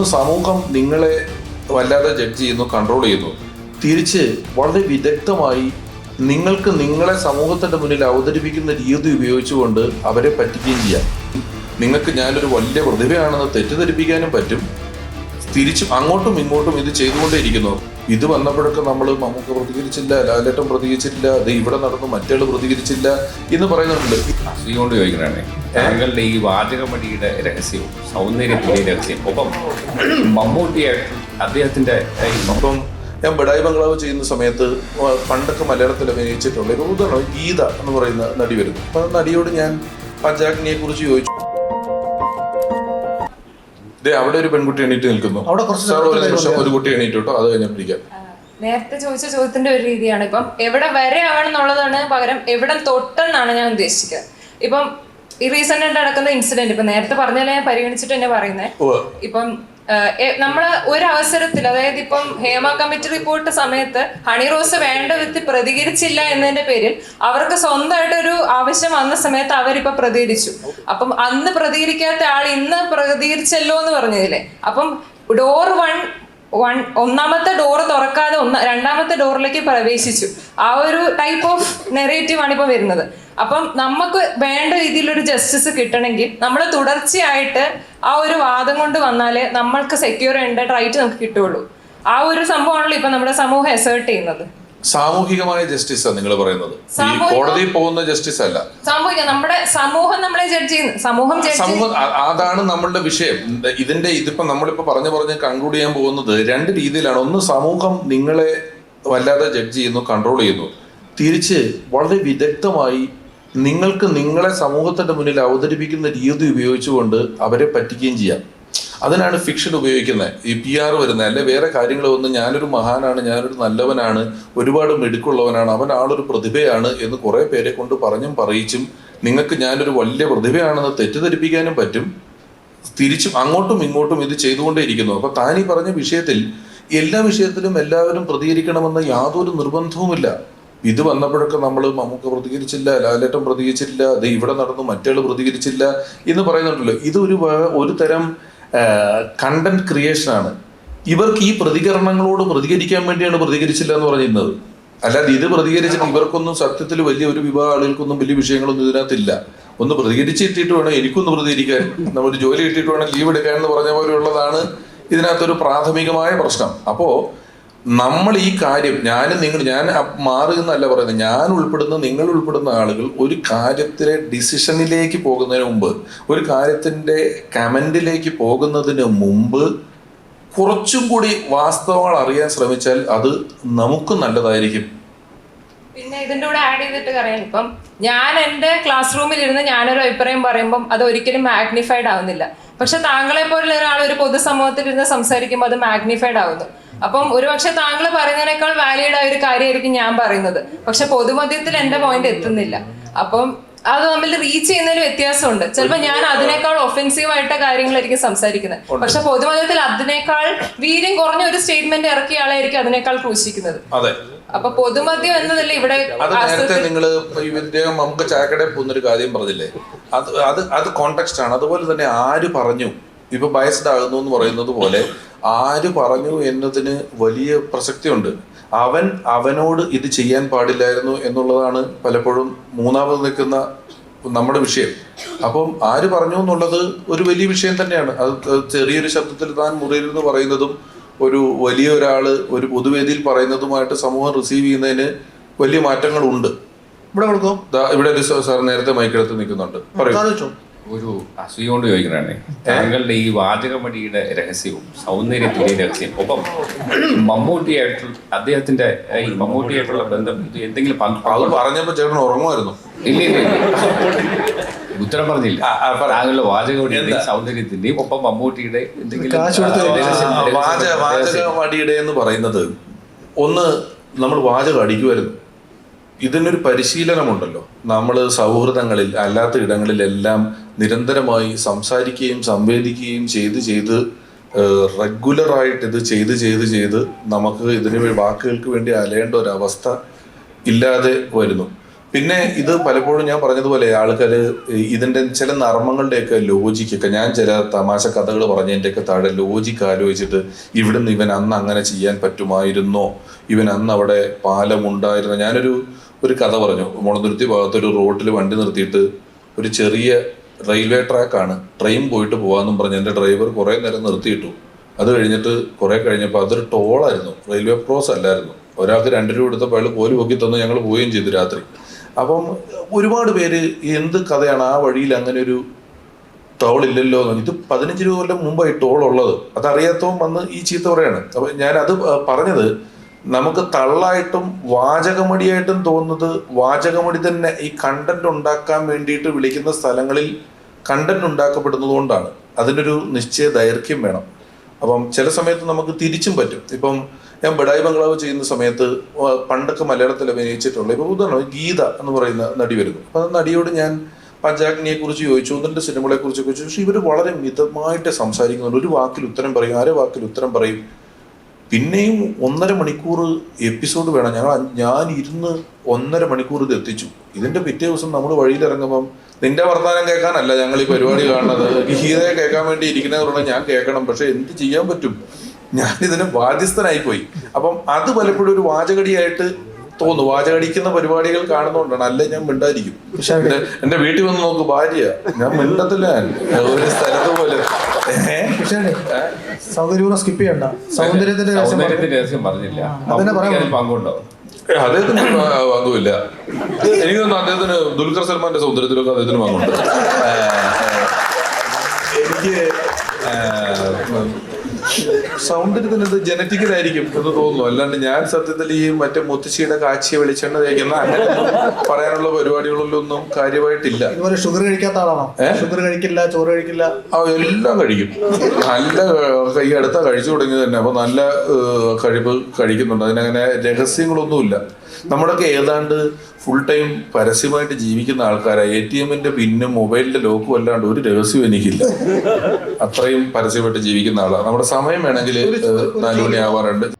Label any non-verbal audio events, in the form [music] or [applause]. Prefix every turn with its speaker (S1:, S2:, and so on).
S1: ഒന്ന് സമൂഹം നിങ്ങളെ വല്ലാതെ ജഡ്ജ് ചെയ്യുന്നു കൺട്രോൾ ചെയ്യുന്നു. തിരിച്ച് വളരെ വിദഗ്ധമായി നിങ്ങൾക്ക് നിങ്ങളെ സമൂഹത്തിന്റെ മുന്നിൽ അവതരിപ്പിക്കുന്ന രീതി ഉപയോഗിച്ചുകൊണ്ട് അവരെ പറ്റിക്കുകയും ചെയ്യാം. നിങ്ങൾക്ക് ഞാനൊരു വലിയ പ്രതിഭയാണെന്ന് തെറ്റിദ്ധരിപ്പിക്കാനും പറ്റും. തിരിച്ചും അങ്ങോട്ടും ഇങ്ങോട്ടും ഇത് ചെയ്തുകൊണ്ടേയിരിക്കുന്നു. ഇത് വന്നപ്പോഴൊക്കെ നമ്മൾ നമുക്ക് പ്രതികരിച്ചില്ല ലാലേട്ടം പ്രതികരിച്ചില്ല അത് ഇവിടെ നടന്നു മറ്റേൾ പ്രതികരിച്ചില്ല എന്ന് പറയുന്നുണ്ട്.
S2: കൊണ്ട് ചോദിക്കണേ താങ്കളുടെ ഈ വാചകമടിയുടെ രഹസ്യവും സൗന്ദര്യത്തിന്റെ രഹസ്യം ഒപ്പം മമ്മൂട്ടിയായിട്ട് അദ്ദേഹത്തിന്റെ
S1: ഒപ്പം ഞാൻ ബഡായി ബംഗ്ലാവ് ചെയ്യുന്ന സമയത്ത് പണ്ടൊക്കെ മലയാളത്തിൽ അഭിനയിച്ചിട്ടുള്ള ഒരു ഉദാഹരണം ഗീത എന്ന് പറയുന്ന നടി വരുന്നു. അപ്പൊ നടിയോട് ഞാൻ പഞ്ചാഗ്നിയെ കുറിച്ച് ചോദിച്ചു. അവിടെ ഒരു പെൺകുട്ടി എണീറ്റ് നിൽക്കുന്നു.
S3: അവിടെ കുറച്ച്
S1: സാർ ഒരു നിമിഷം ഒരു കുട്ടി എണീറ്റ് കേട്ടോ അത് കഴിഞ്ഞാൽ പിടിക്കാം.
S4: നേരത്തെ ചോദിച്ച ചോദ്യത്തിന്റെ ഒരു രീതിയാണ്. ഇപ്പം എവിടെ വരെ ആവണം എന്നുള്ളതാണ് പകരം എവിടെ തൊട്ടെന്നാണ് ഞാൻ ഉദ്ദേശിക്കുന്നത് ഇപ്പം ഈ റീസെന്റ് ആയിട്ട് നടക്കുന്ന ഇൻസിഡന്റ് ഇപ്പൊ നേരത്തെ പറഞ്ഞാലേ ഞാൻ പരിഗണിച്ചിട്ട് തന്നെ പറയുന്നത്. ഇപ്പം നമ്മൾ ഒരു അവസരത്തിൽ അതായത് ഇപ്പം ഹേമ കമ്മിറ്റി റിപ്പോർട്ട് സമയത്ത് ഹണി റോസ് വേണ്ട വിധത്തിൽ പ്രതികരിച്ചില്ല എന്നതിന്റെ പേരിൽ അവർക്ക് സ്വന്തമായിട്ട് ഒരു ആവശ്യം വന്ന സമയത്ത് അവരിപ്പൊ പ്രതികരിച്ചു. അപ്പം അന്ന് പ്രതികരിക്കാത്ത ആൾ ഇന്ന് പ്രതികരിച്ചല്ലോ എന്ന് പറഞ്ഞതില്ലേ? അപ്പം ഡോർ വൺ വൺ ഒന്നാമത്തെ ഡോർ തുറക്കാതെ ഒന്ന രണ്ടാമത്തെ ഡോറിലേക്ക് പ്രവേശിച്ചു. ആ ഒരു ടൈപ്പ് ഓഫ് നെറേറ്റീവ് ആണ് ഇപ്പൊ വരുന്നത്. അപ്പം നമുക്ക് വേണ്ട രീതിയിലൊരു ജസ്റ്റിസ് കിട്ടണമെങ്കിൽ നമ്മൾ തുടർച്ചയായിട്ട് ആ ഒരു വാദം കൊണ്ട് വന്നാലേ നമ്മൾക്ക് സെക്യൂർ ചെയ്യേണ്ട റൈറ്റ് നമുക്ക് കിട്ടുള്ളൂ. ആ ഒരു സംഭവമാണല്ലോ ഇപ്പം നമ്മുടെ സമൂഹം എസേർട്ട് ചെയ്യുന്നത്.
S1: സാമൂഹികമായ ജസ്റ്റിസ് നിങ്ങൾ പറയുന്നത്. ഈ കോടതി പോകുന്ന ജസ്റ്റിസ് അല്ല
S4: സാമൂഹിക നമ്മുടെ സമൂഹം നമ്മളെ ജഡ്ജ് ചെയ്യുന്നു. സമൂഹം
S1: അതാണ് നമ്മളുടെ വിഷയം. ഇതിന്റെ ഇതിപ്പോ നമ്മളിപ്പോ പറഞ്ഞു പറഞ്ഞ് കൺക്ലൂഡ് ചെയ്യാൻ പോകുന്നത് രണ്ട് രീതിയിലാണ്. ഒന്ന് സമൂഹം നിങ്ങളെ വല്ലാതെ ജഡ്ജ് ചെയ്യുന്നു കൺട്രോൾ ചെയ്യുന്നു. തിരിച്ച് വളരെ വിദഗ്ധമായി നിങ്ങൾക്ക് നിങ്ങളെ സമൂഹത്തിന്റെ മുന്നിൽ അവതരിപ്പിക്കുന്ന രീതി ഉപയോഗിച്ചുകൊണ്ട് അവരെ പറ്റിക്കുകയും ചെയ്യാം. അതിനാണ് ഫിക്ഷൻ ഉപയോഗിക്കുന്നത് ഈ പി ആർ വരുന്നത് അല്ലെ വേറെ കാര്യങ്ങൾ വന്ന് ഞാനൊരു മഹാനാണ് ഞാനൊരു നല്ലവനാണ് ഒരുപാട് മിടുക്കുള്ളവനാണ് അവൻ ആളൊരു പ്രതിഭയാണ് എന്ന് കുറെ പേരെ കൊണ്ട് പറഞ്ഞും പറയിച്ചും നിങ്ങൾക്ക് ഞാനൊരു വലിയ പ്രതിഭയാണെന്ന് തെറ്റിദ്ധരിപ്പിക്കാനും പറ്റും. തിരിച്ചും അങ്ങോട്ടും ഇങ്ങോട്ടും ഇത് ചെയ്തുകൊണ്ടേയിരിക്കുന്നു അപ്പൊ താനീ പറഞ്ഞ വിഷയത്തിൽ എല്ലാ വിഷയത്തിലും എല്ലാവരും പ്രതികരിക്കണമെന്ന യാതൊരു നിർബന്ധവുമില്ല. ഇത് വന്നപ്പോഴൊക്കെ നമ്മൾ നമുക്ക് പ്രതികരിച്ചില്ല ലാലേട്ടൻ പ്രതികരിച്ചില്ല അത് ഇവിടെ നടന്നു മറ്റേൾ പ്രതികരിച്ചില്ല എന്ന് പറയുന്നുണ്ടല്ലോ. ഇത് ഒരു ഒരു തരം കണ്ടന്റ് ക്രിയേഷൻ ആണ്. ഇവർക്ക് ഈ പ്രതികരണങ്ങളോട് പ്രതികരിക്കാൻ വേണ്ടിയാണ് പ്രതികരിച്ചില്ല എന്ന് പറഞ്ഞിരുന്നത്. അല്ലാതെ ഇത് പ്രതികരിച്ചിട്ട് ഇവർക്കൊന്നും സത്യത്തിൽ വലിയ ഒരു വിഭാഗം ആളുകൾക്കൊന്നും വലിയ വിഷയങ്ങളൊന്നും ഇതിനകത്തില്ല. ഒന്ന് പ്രതികരിച്ചിട്ടിട്ട് വേണം എനിക്കൊന്ന് പ്രതികരിക്കാൻ. നമ്മൾ ജോലി കിട്ടിയിട്ട് വേണം ലീവ് എടുക്കാൻ എന്ന് പറഞ്ഞ പോലെയുള്ളതാണ് ഇതിനകത്തൊരു പ്രാഥമികമായ പ്രശ്നം. അപ്പോ നമ്മൾ ഈ കാര്യം ഞാൻ നിങ്ങൾ ഞാൻ അ- മാറി എന്നല്ല പറയുന്നത്. ഞാൻ ഉൾപ്പെടുന്ന നിങ്ങൾ ഉൾപ്പെടുന്ന ആളുകൾ ഒരു കാര്യത്തിലെ ഡിസിഷനിലേക്ക് പോകുന്നതിന് മുമ്പ് ഒരു കാര്യത്തിന്റെ കമന്റിലേക്ക് പോകുന്നതിന് മുമ്പ് കുറച്ചും കൂടി വാസ്തവങ്ങൾ അറിയാൻ ശ്രമിച്ചാൽ അത് നമുക്ക് നല്ലതായിരിക്കും.
S4: പിന്നെ ഇതിന്റെ കൂടെ ആഡ് ചെയ്തിട്ട് പറയാം. ഇപ്പം ഞാൻ എന്റെ ക്ലാസ് റൂമിൽ ഇരുന്ന് ഞാനൊരു അഭിപ്രായം പറയുമ്പം അത് ഒരിക്കലും മാഗ്നിഫൈഡ് ആവുന്നില്ല. പക്ഷെ താങ്കളെ പോലുള്ള ഒരാൾ ഒരു പൊതുസമൂഹത്തിൽ ഇരുന്ന് സംസാരിക്കുമ്പോൾ അത് മാഗ്നിഫൈഡ് ആവുന്നു. അപ്പം ഒരുപക്ഷെ താങ്കൾ പറയുന്നതിനേക്കാൾ വാലിഡ് ആയ ഒരു കാര്യമായിരിക്കും ഞാൻ പറയുന്നത്. പക്ഷെ പൊതുമധ്യത്തിൽ എന്റെ പോയിന്റ് എത്തുന്നില്ല. അപ്പം അത് തമ്മിൽ റീച്ച് ചെയ്യുന്നതിൽ വ്യത്യാസമുണ്ട്. ചിലപ്പോൾ ഞാൻ അതിനേക്കാൾ ഒഫെൻസീവ് ആയിട്ട് കാര്യങ്ങളായിരിക്കും സംസാരിക്കുന്നത്. പക്ഷെ പൊതുമധ്യത്തിൽ അതിനേക്കാൾ വീര്യം കുറഞ്ഞ ഒരു സ്റ്റേറ്റ്മെന്റ് ഇറക്കിയ ആളായിരിക്കും അതിനേക്കാൾ ക്രൂശിക്കുന്നത്. അപ്പൊ പൊതുമദ്യം എന്നതല്ല ഇവിടെ
S1: അത് നേരത്തെ നിങ്ങൾ നമുക്ക് ചായക്കടയിൽ പോകുന്നൊരു കാര്യം പറഞ്ഞില്ലേ? അത് അത് അത് കോണ്ടെക്സ്റ്റ് ആണ്. അതുപോലെ തന്നെ ആര് പറഞ്ഞു? ഇപ്പൊ ബയസ്ഡ് ആകുന്നു എന്ന് പറയുന്നത് പോലെ ആര് പറഞ്ഞു എന്നതിന് വലിയ പ്രസക്തിയുണ്ട്. അവൻ അവനോട് ഇത് ചെയ്യാൻ പാടില്ലായിരുന്നു എന്നുള്ളതാണ് പലപ്പോഴും മൂന്നാമത് നിൽക്കുന്ന നമ്മുടെ വിഷയം. അപ്പം ആര് പറഞ്ഞു എന്നുള്ളത് ഒരു വലിയ വിഷയം തന്നെയാണ്. അത് ചെറിയൊരു ശബ്ദത്തിൽ താൻ മുറിയിൽ നിന്ന് പറയുന്നതും ഒരു വലിയ ഒരാൾ ഒരു പൊതുവേദിയിൽ പറയുന്നതുമായിട്ട് സമൂഹം റിസീവ് ചെയ്യുന്നതിന് വലിയ മാറ്റങ്ങളുണ്ട്.
S3: ഇവിടെ കൊടുക്കും.
S1: ദാ ഇവിടെ ഒരു സാർ നേരത്തെ മൈക്കെടുത്ത് നിൽക്കുന്നുണ്ട്. പറയൂ.
S2: ഒരു അസൂയ കൊണ്ട് ചോദിക്കുന്നതാണ് താങ്കളുടെ ഈ വാചകമടിയുടെ രഹസ്യവും സൗന്ദര്യത്തിന്റെ രഹസ്യം ഒപ്പം മമ്മൂട്ടിയായിട്ടുള്ള അദ്ദേഹത്തിന്റെ ഈ മമ്മൂട്ടിയായിട്ടുള്ള ബന്ധം എന്തെങ്കിലും
S1: അത് പറഞ്ഞപ്പോ ചേട്ടൻ ഉറങ്ങുമായിരുന്നു.
S2: ഇല്ല ഇല്ല. ഉത്തരം പറഞ്ഞില്ല. താങ്കളുടെ വാചകമടിയുടെയും സൗന്ദര്യത്തിന്റെയും ഒപ്പം മമ്മൂട്ടിയുടെ എന്തെങ്കിലും.
S1: വാചകമടിയുടെ എന്ന് പറയുന്നത് ഒന്ന് നമ്മൾ വാചകം അടിക്കുമായിരുന്നു ഇതിനൊരു പരിശീലനമുണ്ടല്ലോ നമ്മൾ സൗഹൃദങ്ങളിൽ അല്ലാത്ത ഇടങ്ങളിലെല്ലാം നിരന്തരമായി സംസാരിക്കുകയും സംവേദിക്കുകയും ചെയ്ത് ചെയ്ത് റെഗുലറായിട്ട് ഇത് ചെയ്ത് ചെയ്ത് ചെയ്ത് നമുക്ക് ഇതിന് വാക്കുകൾക്ക് വേണ്ടി അലയേണ്ട ഒരവസ്ഥ ഇല്ലാതെ വരുന്നു പിന്നെ ഇത് പലപ്പോഴും ഞാൻ പറഞ്ഞതുപോലെ ആൾക്കാർ ഇതിന്റെ ചില നർമ്മങ്ങളുടെയൊക്കെ ലോജിക്കൊക്കെ ഞാൻ ചില തമാശ കഥകൾ പറഞ്ഞതിന്റെയൊക്കെ താഴെ ലോജിക്ക് ആലോചിച്ചിട്ട് ഇവിടുന്ന് ഇവൻ അന്ന് അങ്ങനെ ചെയ്യാൻ പറ്റുമായിരുന്നോ? ഇവൻ അന്ന് അവിടെ പാലമുണ്ടായിരുന്നോ ഞാനൊരു ഒരു കഥ പറഞ്ഞു. മുളന്തുരുത്തി ഭാഗത്തൊരു റോഡിൽ വണ്ടി നിർത്തിയിട്ട് ഒരു ചെറിയ റെയിൽവേ ട്രാക്കാണ്. ട്രെയിൻ പോയിട്ട് പോകാമെന്നും പറഞ്ഞ് എന്റെ ഡ്രൈവർ കുറേ നേരം നിർത്തിയിട്ടു. അത് കഴിഞ്ഞിട്ട് കുറെ കഴിഞ്ഞപ്പോൾ അതൊരു ടോളായിരുന്നു. റെയിൽവേ ക്രോസ് അല്ലായിരുന്നു. ഒരാൾക്ക് രണ്ട് രൂപ എടുത്തപ്പോൾ അയാൾ പോലും പൊക്കി തന്നു ഞങ്ങൾ പോവുകയും ചെയ്തു രാത്രി. അപ്പം ഒരുപാട് പേര് എന്ത് കഥയാണ് ആ വഴിയിൽ അങ്ങനെ ഒരു ടോൾ ഇല്ലല്ലോ എന്ന്. ഇത് പതിനഞ്ച് രൂപ കൊല്ലം മുമ്പായി ടോൾ ഉള്ളത്. അതറിയാത്തവൻ വന്ന് ഈ ചീത്ത പറയാണ്. അപ്പൊ ഞാനത് പറഞ്ഞത് നമുക്ക് തള്ളായിട്ടും വാചകമടിയായിട്ടും തോന്നുന്നത് വാചകമടി തന്നെ ഈ കണ്ടന്റ് ഉണ്ടാക്കാൻ വേണ്ടിയിട്ട് വിളിക്കുന്ന സ്ഥലങ്ങളിൽ കണ്ടന്റ് ഉണ്ടാക്കപ്പെടുന്നത് കൊണ്ടാണ്. അതിനൊരു നിശ്ചയ ദൈർഘ്യം വേണം. അപ്പം ചില സമയത്ത് നമുക്ക് തിരിച്ചും പറ്റും. ഇപ്പം ഞാൻ ബഡായി ബംഗ്ലാവ് ചെയ്യുന്ന സമയത്ത് പണ്ടൊക്കെ മലയാളത്തിൽ അഭിനയിച്ചിട്ടുള്ള ഇപ്പൊ ഉദാഹരണം ഗീത എന്ന് പറയുന്ന നടി വരുന്നു. അപ്പൊ നടിയോട് ഞാൻ പഞ്ചാഗ്നിയെ കുറിച്ച് ചോദിച്ചു ഒന്നിന്റെ സിനിമകളെ കുറിച്ച് ചോദിച്ചു. പക്ഷെ ഇവർ വളരെ മിതമായിട്ട് സംസാരിക്കുന്നുണ്ട്. ഒരു വാക്കിൽ ഉത്തരം പറയും ആരെ വാക്കിൽ ഉത്തരം പറയും. പിന്നെയും ഒന്നര മണിക്കൂർ എപ്പിസോഡ് വേണം. ഞങ്ങൾ ഞാൻ ഇരുന്ന് ഒന്നര മണിക്കൂർ ഇത് എത്തിച്ചു. ഇതിന്റെ പിറ്റേ ദിവസം നമ്മൾ വഴിയിലിറങ്ങുമ്പം നിന്റെ വർത്തമാനം കേൾക്കാനല്ല ഞങ്ങൾ ഈ പരിപാടി കാണുന്നത്. ഗീതയെ കേൾക്കാൻ വേണ്ടി ഇരിക്കുന്നവരോട് ഞാൻ കേൾക്കണം. പക്ഷെ എന്ത് ചെയ്യാൻ പറ്റും? ഞാൻ ഇതിന് ബാധ്യസ്ഥനായി പോയി അപ്പം അത് പലപ്പോഴും ഒരു വാചകടിയായിട്ട് തോന്നുന്നു വാചകടിക്കുന്ന പരിപാടികൾ കാണുന്നോണ്ടാണ്. അല്ലെ ഞാൻ മിണ്ടായിരിക്കും
S3: പക്ഷെ
S1: എന്റെ വീട്ടിൽ വന്ന് നോക്ക് ഭാര്യ. ഞാൻ മിണ്ടത്തില്ല ഒരു സ്ഥലത്ത് പോലെ.
S3: സൗകര്യപൂർവം സ്കിപ്പ് ചെയ്യണ്ട. സൗന്ദര്യത്തിന്റെ രഹസ്യം
S2: പറഞ്ഞില്ല. പങ്കുണ്ടോ?
S1: അദ്ദേഹത്തിന് പങ്കുമില്ല എനിക്ക് തോന്നുന്നു അദ്ദേഹത്തിന് ദുൽഖർ സൽമാന്റെ സൗന്ദര്യത്തിലൊക്കെ അദ്ദേഹത്തിന് പങ്കുണ്ട് സൗന്ദര്യത്തിന് ഇത് ജനറ്റിക്കലായിരിക്കും എന്ന് തോന്നുന്നു. അല്ലാണ്ട് ഞാൻ സത്യത്തിൽ ഈ മറ്റേ മുത്തശ്ശിയുടെ കാച്ചിയെ വെളിച്ചെണ്ണ തേക്കുന്ന അങ്ങനെ പറയാനുള്ള പരിപാടികളിലൊന്നും കാര്യമായിട്ടില്ല.
S3: ഇതുപോലെ ഷുഗർ കഴിക്കാത്ത ആളാണോ? ഷുഗർ കഴിക്കില്ല ചോറ് കഴിക്കില്ല?
S1: ആ എല്ലാം കഴിക്കും. നല്ല കൈ അടുത്താ കഴിച്ചു തുടങ്ങിയത് തന്നെ. അപ്പൊ നല്ല കഴിവ് കഴിപ്പ് കഴിക്കുന്നുണ്ട്. അതിനങ്ങനെ രഹസ്യങ്ങളൊന്നുമില്ല. നമ്മളൊക്കെ ഏതാണ്ട് ഫുൾ ടൈം പരസ്യമായിട്ട് ജീവിക്കുന്ന ആൾക്കാരാണ് എ ടി എമ്മിന്റെ പിന്നും മൊബൈലിന്റെ ലോക്കും അല്ലാണ്ട് ഒരു രഹസ്യവും എനിക്കില്ല. [laughs] അത്രയും പരസ്യമായിട്ട് ജീവിക്കുന്ന ആളാണ് നമ്മുടെ സമയം വേണമെങ്കിൽ നാലു മണി ആവാറുണ്ട്.